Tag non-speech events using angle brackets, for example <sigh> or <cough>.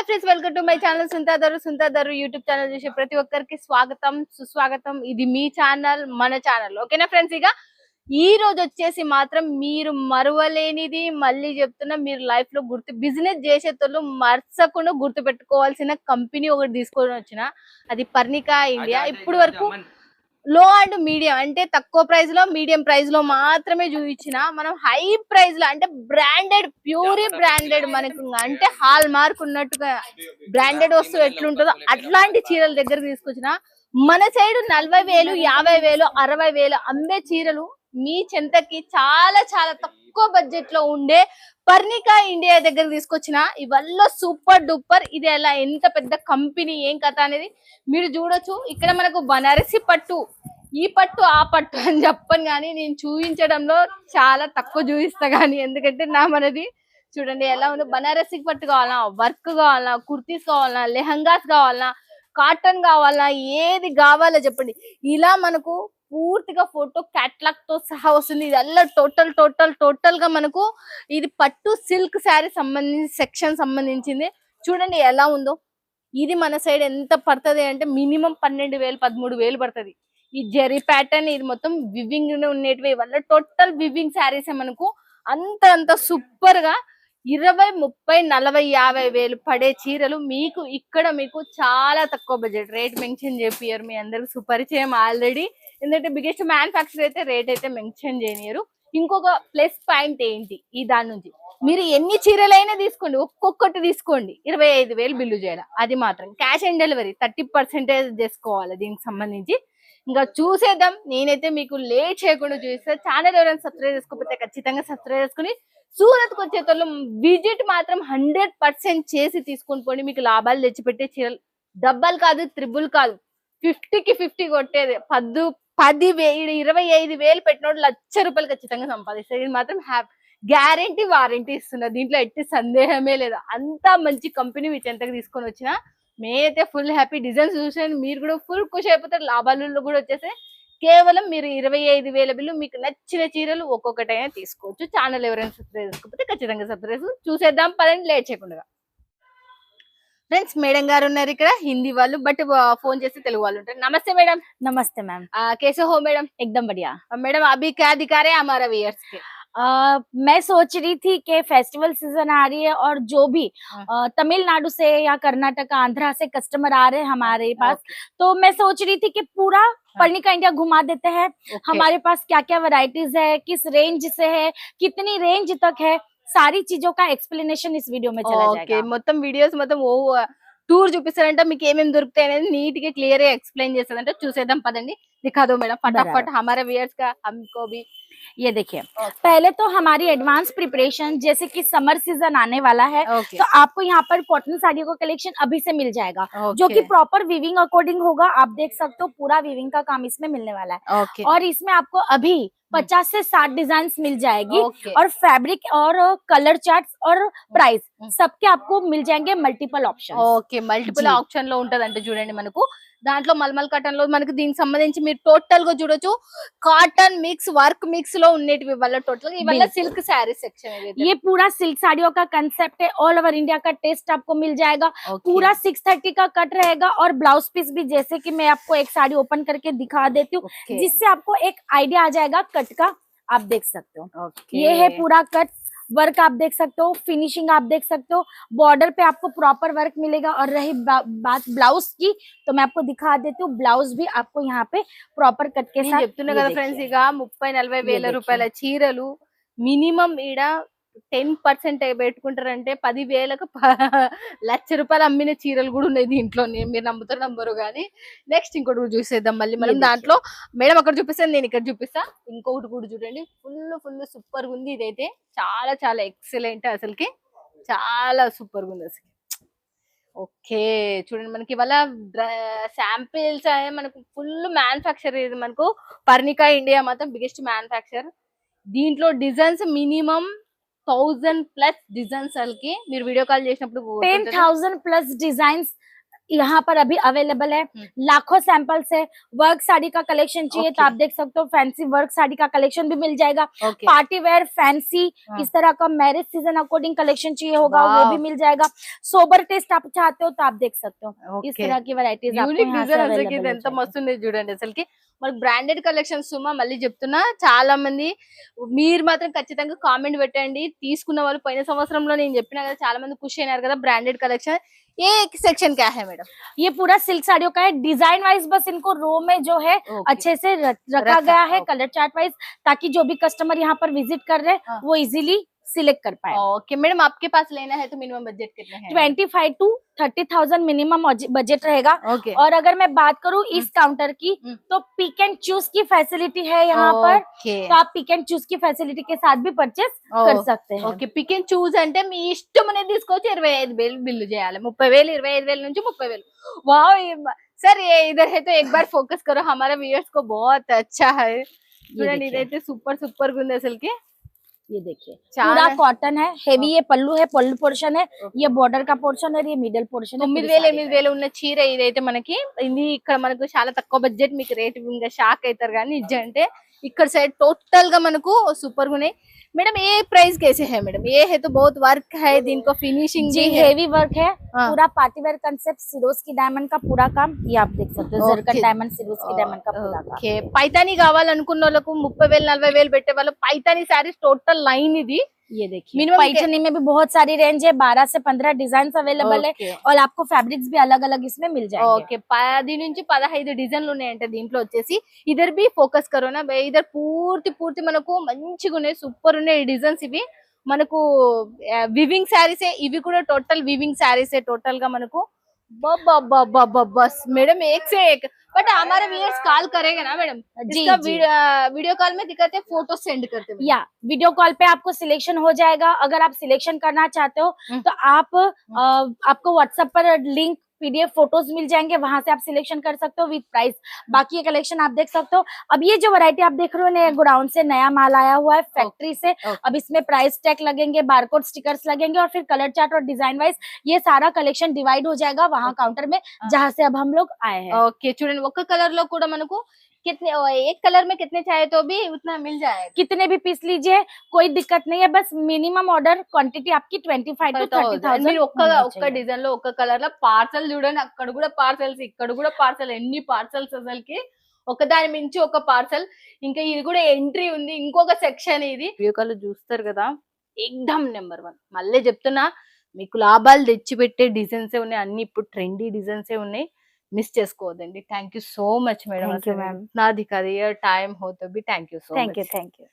Hi friends welcome to my channel సుంతాదరు సుంతాదరు YouTube channel చూసే ప్రతి ఒక్కరికి స్వాగతం సుస్వాగతం. ఇది మీ ఛానల్ మన ఛానల్ ఓకేనా ఫ్రెండ్స్ ఇక ఈ రోజు వచ్చేసి మాత్రం మీరు మరువలేనిది మళ్ళీ చెప్తున్నా మీరు లైఫ్లో గుర్తు బిజినెస్ చేసేటోళ్ళు మర్చకుండా గుర్తు పెట్టుకోవాల్సిన కంపెనీ ఒకటి తీసుకొని వచ్చిన. అది పర్ణికా ఇండియా ఇప్పుడు వరకు లో అండ్ మీడియం అంటే తక్కువ ప్రైస్లో మీడియం ప్రైస్లో మాత్రమే చూపించిన మనం హై ప్రైస్లో అంటే బ్రాండెడ్ ప్యూరీ బ్రాండెడ్ మనకు అంటే హాల్ మార్క్ ఉన్నట్టుగా బ్రాండెడ్ వస్తువు ఎట్లుంటుందో అట్లాంటి చీరల దగ్గర తీసుకొచ్చిన. మన సైడ్ నలభై వేలు యాభై వేలు అరవై వేలు అమ్మే చీరలు మీ చెంతకి చాలా చాలా తక్కువ బడ్జెట్లో ఉండే పర్ణికా ఇండియా దగ్గర తీసుకొచ్చిన. ఇవల్ల సూపర్ డూపర్. ఇది ఎలా? ఎంత పెద్ద కంపెనీ ఏం కథ అనేది మీరు చూడొచ్చు. ఇక్కడ మనకు బనారసి పట్టు. ఈ పట్టు ఆ పట్టు అని చెప్పను కానీ నేను చూపించడంలో చాలా తక్కువ చూపిస్తా కానీ ఎందుకంటే నా మనది చూడండి ఎలా ఉందో బనారసి పట్టు కావాలన్నా వర్క్ కావాలన్నా కుర్తీస్ కావాలన్నా లెహంగాస్ కావాలన్నా కాటన్ కావాలన్నా ఏది కావాలో చెప్పండి. ఇలా మనకు పూర్తిగా ఫోటో క్యాట్లాగ్తో సహా వస్తుంది. ఇదల్లా టోటల్ టోటల్ టోటల్గా మనకు ఇది పట్టు సిల్క్ శారీ సంబంధించి సెక్షన్ సంబంధించింది. చూడండి ఎలా ఉందో. ఇది మన సైడ్ ఎంత పడుతుంది అంటే మినిమం పన్నెండు వేలు పదమూడు వేలు పడుతుంది. ఈ జెరీ ప్యాటర్న్ ఇది మొత్తం వివింగ్ ఉండేటివి. వల్ల టోటల్ వివింగ్ శారీస్ మనకు అంత అంత సూపర్గా ఇరవై ముప్పై నలభై యాభై వేలు పడే చీరలు మీకు ఇక్కడ మీకు చాలా తక్కువ బడ్జెట్ రేట్ మెన్షన్ చేపియరు మీ అందరికి. సుపరిచయం ఆల్రెడీ ఎందుకంటే బిగ్గెస్ట్ మ్యానుఫాక్చర్ అయితే రేట్ అయితే మెన్షన్ చేయనియరు ఇంకొక ప్లస్ పాయింట్ ఏంటి? ఈ దాని నుంచి మీరు ఎన్ని చీరలైనా తీసుకోండి. ఒక్కొక్కటి తీసుకోండి. ఇరవై ఐదు వేలు బిల్లు చేయాలి. అది మాత్రం. Cash on delivery thirty percentage చేసుకోవాలి దీనికి సంబంధించి. ఇంకా చూసేద్దాం. నేనైతే మీకు లేట్ చేయకుండా చూస్తే ఛానల్ ఎవరైనా సబ్స్క్రైబ్ చేసుకోకపోతే ఖచ్చితంగా సబ్స్క్రైబ్ చేసుకుని సూరత్కు విజిట్ మాత్రం హండ్రెడ్ పర్సెంట్ చేసి తీసుకొని పోండి. మీకు లాభాలు తెచ్చిపెట్టే చీరలు డబ్బల్ కాదు త్రిబుల్ కాదు. ఫిఫ్టీకి ఫిఫ్టీ కొట్టేది. పద్దు పది వేలు ఇరవై ఐదు వేలు పెట్టినోడు లక్ష రూపాయలు ఖచ్చితంగా సంపాదిస్తారు ఇది మాత్రం హ్యాపీ గ్యారంటీ వారంటీ ఇస్తున్నారు దీంట్లో ఎట్టి సందేహమే లేదు. అంత మంచి కంపెనీ మీ చెంతకు తీసుకొని వచ్చిన మేమైతే ఫుల్ హ్యాపీ డిజైన్స్ చూసాను మీరు కూడా ఫుల్ ఖుషి అయిపోతారు. లాభాలు కూడా వచ్చేసాయి కేవలం మీరు ఇరవై ఐదు వేల బిల్లు మీకు నచ్చిన చీరలు ఒక్కొక్కటైనా తీసుకోవచ్చు. ఛానల్ ఎవరైనా సబ్స్క్రైబ్ చేసుకోకపోతే ఖచ్చితంగా సబ్స్క్రైబ్ చూసేద్దాం. పదండి. లేట్ చేయకుండా ఫ్రెండ్స్ మేడం గారు ఉన్నారు ఇక్కడ. హిందీ వాళ్ళు బట్ ఫోన్ చేస్తే తెలుగు వాళ్ళు ఉంటారు. నమస్తే మేడం. నమస్తే మ్యామ్. కేసో హో మేడం. ఎగ్దం బడియా. మేడం అభి అమారా వియర్స్కి. वियर्स के आ, मैं सोच रही थी कि फेस्टिवल सीजन आ रही है और जो भी हाँ। अ, तमिलनाडु से या कर्नाटक आंध्रा से कस्टमर आ रहे हैं हमारे पास तो मैं सोच रही थी कि पूरा पर्णिका इंडिया घुमा देते हैं हमारे पास क्या क्या वैरायटीज है किस रेंज से है कितनी रेंज तक है सारी चीजों का एक्सप्लेनेशन इस वीडियो में चला ఓకే जाएगा మొత్తం వీడియోస్ మొత్తం ఓ టూర్ చూపిస్తారంటే మీకు ఏమేమి దొరుకుతాయి అనేది నీట్ గా క్లియర్ గా ఎక్స్ప్లెయిన్ చేస్తారంటే చూసేద్దాం పదండి దిఖా దో మేడం फटाफट बराबर। हमारे वियर्स का हमको भी ये देखिए Okay. पहले तो हमारी एडवांस प्रिपरेशन जैसे कि समर सीज़न आने वाला है okay. तो आपको यहाँ पर कॉटन साड़ियों का कलेक्शन अभी से मिल जाएगा जो कि प्रॉपर वीविंग अकॉर्डिंग होगा आप देख सकते हो पूरा वीविंग का काम इसमें मिलने वाला है okay. और इसमें आपको अभी पचास से साठ डिजाइन मिल जाएगी ओके और फैब्रिक और कलर चार्ट्स और प्राइस हम्म। सबके आपको मिल जाएंगे multiple option okay multiple G. Option లో ఉంటదంటే చూడండి మనకు దాంట్లో మల్మల్ కాటన్ లో మనకు దీనికి సంబంధించి మీరు టోటల్ గా చూడొచ్చు కాటన్ మిక్స్ వర్క్ మిక్స్ లో ఉండేటివి వల్ల టోటల్ ఇవల్ల బిల్కుల్. సిల్క్ శారీ సెక్షన్ ये पूरा सिल्क साड़ियों का कंसेप्ट है ऑल ओवर इंडिया का टेस्ट आपको मिल जाएगा पूरा सिक्स थर्टी का कट रहेगा और ब्लाउज पीस भी जैसे कि मैं आपको एक साड़ी ओपन करके दिखा देती हूँ जिससे आपको एक आइडिया आ जाएगा कट का आप देख सकते हो ये है पूरा कट वर्क आप देख सकते हो फिनिशिंग आप देख सकते हो बॉर्डर पे आपको प्रॉपर वर्क मिलेगा और रही बा, बात ब्लाउज की तो मैं आपको दिखा देती हूँ ब्लाउज भी आपको यहाँ पे प्रॉपर कट के నేను साथ చెప్తున్నా ये కదా देखिए। ఫ్రెండ్స్ ఇక ముప్పై నలభై వేల देखिए। రూపాయల చీరలు మినిమం ఈడ టెన్ పర్సెంట్ పెట్టుకుంటారంటే పది వేలకు <laughs> లక్ష రూపాయలు అమ్మిన చీరలు కూడా ఉన్నాయి దీంట్లో నేను మీరు నమ్ముతారు నమ్మరు కానీ నెక్స్ట్ ఇంకోటి కూడా చూసేద్దాం మళ్ళీ. మనం దాంట్లో మేడం అక్కడ చూపిస్తాను నేను ఇక్కడ చూపిస్తా. ఇంకొకటి కూడా చూడండి. ఫుల్ ఫుల్ సూపర్ ఉంది ఇదైతే. చాలా చాలా ఎక్సలెంట్ అసలుకి. చాలా సూపర్ ఉంది అసలు ఓకే. చూడండి మనకి ఇవాళ శాంపిల్స్ మనకు ఫుల్ మ్యానుఫ్యాక్చర్ ఇది మనకు. పర్ణికా ఇండియా మాత్రం బిగ్గెస్ట్ మ్యానుఫ్యాక్చర్ దీంట్లో designs minimum thousand plus designs వాళ్ళకి మీరు వీడియో కాల్ చేసినప్పుడు టెన్ థౌసండ్ ప్లస్ డిజైన్స్ यहाँ पर अभी अवेलेबल है हम्म। लाखों सैंपल्स है वर्क साड़ी का कलेक्शन चाहिए तो Okay. आप देख सकते हो फैंसी वर्क साड़ी का कलेक्शन भी मिल जाएगा ఓకే पार्टी वेयर फैंसी हाँ। इस तरह का मैरिज सीजन अकॉर्डिंग कलेक्शन चाहिए होगा वो वाव। भी मिल जाएगा सोबर टेस्ट आप चाहते हो तो आप देख सकते हो इस ఓకే तरह की वैरायटीज आपको యూనిక్ यहाँ से డిజైన్ అసలుకి available ఇది हो ఎంత जाएगी। మస్తు ఉంది చూడండి అసలుకి మనకు బ్రాండెడ్ కలెక్షన్ సుమా మళ్ళీ చెప్తున్నా చాలా మంది మీరు మాత్రం ఖచ్చితంగా కామెంట్ పెట్టండి తీసుకున్న వాళ్ళు పోయిన సంవత్సరంలో నేను చెప్పినా కదా చాలా మంది ఖుషి అయినారు కదా బ్రాండెడ్ కలెక్షన్ ये एक सेक्शन क्या है मैडम ये पूरा सिल्क साड़ियों का है। डिज़ाइन वाइज बस इनको रो में जो है अच्छे से रखा, गया है कलर चार्ट वाइज ताकि जो भी कस्टमर यहाँ पर विज़िट कर रहे हैं हाँ. वो इजिली सिलेक्ट कर पाए ओके मैडम आपके पास लेना है तो मिनिमम बजट कितने हैं twenty five to thirty thousand minimum budget रहेगा ओके और अगर मैं बात करूँ इस काउंटर की हम्म। तो पिक एंड चूज की फैसिलिटी है यहाँ पर ఓకే तो आप पिक एंड चूज की फैसिलिटी के साथ भी परचेस कर सकते हैं ఓకే పిక్ అండ్ చూస్ అంటే మీ ఇష్టం అనేది తీసుకోవచ్చు ఇరవై ఐదు వేలు బిల్లు చేయాలి ముప్పై వేలు ఇరవై ఐదు వేల నుంచి ముప్పై వేలు వావ్ సర్ ये इधर है तो एक बार फोकस करो हमारे व्यूअर्स को बहुत अच्छा है చూడండి देखिए। ఇదైతే సూపర్ సూపర్ గా ఉంది అసలుకి ये देखिए చాలా पूरा कॉटन है हेवी ये पल्लू है पल्लू पोर्शन है ये बॉर्डर का पोर्शन है और ये मिडल पोर्शन है తొమ్మిది पूरी వేలు साड़ी ఎనిమిది का। వేలు ఉన్న చీర ఇదైతే మనకి ఇది ఇక్కడ మనకు చాలా తక్కువ బడ్జెట్ మీకు రేట్ ఇంకా షాక్ అవుతారు కానీ నిజం అంటే ఇక్కడ సైడ్ టోటల్ గా మనకు సూపర్ గా ఉన్నాయి మేడం ఏ ప్రైస్ कैसे है मैडम ये है तो बहुत वर्क है दिन को फिनिशिंग जी भी है हेवी वर्क है हाँ। पूरा पार्टी वेयर कंसेप्ट सिरोज की डायमंड का पूरा काम ये आप देख सकते हो जरकन Okay. डायमंड सिरोज की डायमंड का पूरा काम ఓకే పైతాని కావాలనుకున్న వాళ్ళకు ముప్పై వేలు నలభై వేలు పెట్టే వాళ్ళు పైతాని శారీస్ టోటల్ లైన్ ఇది ये देखिए Minimum पैठनी में भी बहुत सारी रेंज है बारह से पंद्रह डिजाइन अवेलेबल है ఓకే और आपको फैब्रिक्स भी अलग अलग इसमें मिल जाएंगे ఓకే పది నుంచి పదహైదు డిజైన్లు ఉన్నాయంట దీంట్లో వచ్చేసి ఇద్దరు బి ఫోకస్ కరోనా ఇద్దరు పూర్తి పూర్తి మనకు మంచిగా ఉన్నాయి సూపర్ ఉన్నాయి డిజైన్స్ ఇవి మనకు వివింగ్ శారీసే ఇవి కూడా టోటల్ వివింగ్ శారీసే టోటల్ గా మనకు बस मैडम एक से एक बट हमारे व्यूअर्स कॉल करेंगे ना मैडम जी इसका जी। वीडियो कॉल में दिक्कत है फ़ोटो सेंड करते हैं या वीडियो कॉल पे आपको सिलेक्शन हो जाएगा। अगर आप सिलेक्शन करना चाहते हो हम्म। तो आप आ, आपको व्हाट्सएप पर लिंक पीडीएफ फोटोज मिल जाएंगे वहां से आप सिलेक्शन कर सकते हो विद प्राइस बाकी ये कलेक्शन आप देख सकते हो अब ये जो वैरायटी आप देख रहे हो नया गोडाउन से नया माल आया हुआ है फैक्ट्री से okay. अब इसमें प्राइस टैग लगेंगे बारकोड स्टिकर्स लगेंगे और फिर कलर चार्ट और डिजाइन वाइज ये सारा कलेक्शन डिवाइड हो जाएगा वहां काउंटर में जहां से अब हम लोग आए हैं ఓకే చూడండి ఒక కలర్ లో కూడా మనకు कितने एक कलर में कितने चाहे तो भी उतना मिल जाएगा कितने भी पीस लीजिए कोई दिक्कत नहीं है बस मिनिमम ऑर्डर क्वांटिटी आपकी ट्वेंटी फाइव टू थर्टी మీరు ఒక్క ఒక్క డిజైన్ లో ఒక్క కలర్ లో పార్సల్ చూడండి అక్కడ కూడా పార్సల్స్ ఇక్కడ కూడా పార్సల్ ఎన్ని పార్సల్స్ అసలుకి ఒక దాని మించి ఒక పార్సల్ ఇంకా ఇది కూడా ఎంట్రీ ఉంది ఇంకొక సెక్షన్ ఇది వీడియో కాల్ చూస్తారు కదా ఎగ్దమ్ నెంబర్ వన్ మళ్ళీ చెప్తున్నా మీకు లాభాలు తెచ్చిపెట్టే డిజైన్స్ ఉన్నాయి అన్ని ఇప్పుడు ట్రెండీ డిజైన్స్ ఉన్నాయి మిస్ చేసుకోవద్దండి thank you so much madam అసలు నాది కరియర్ టైం హోతో B thank you so thank you thank you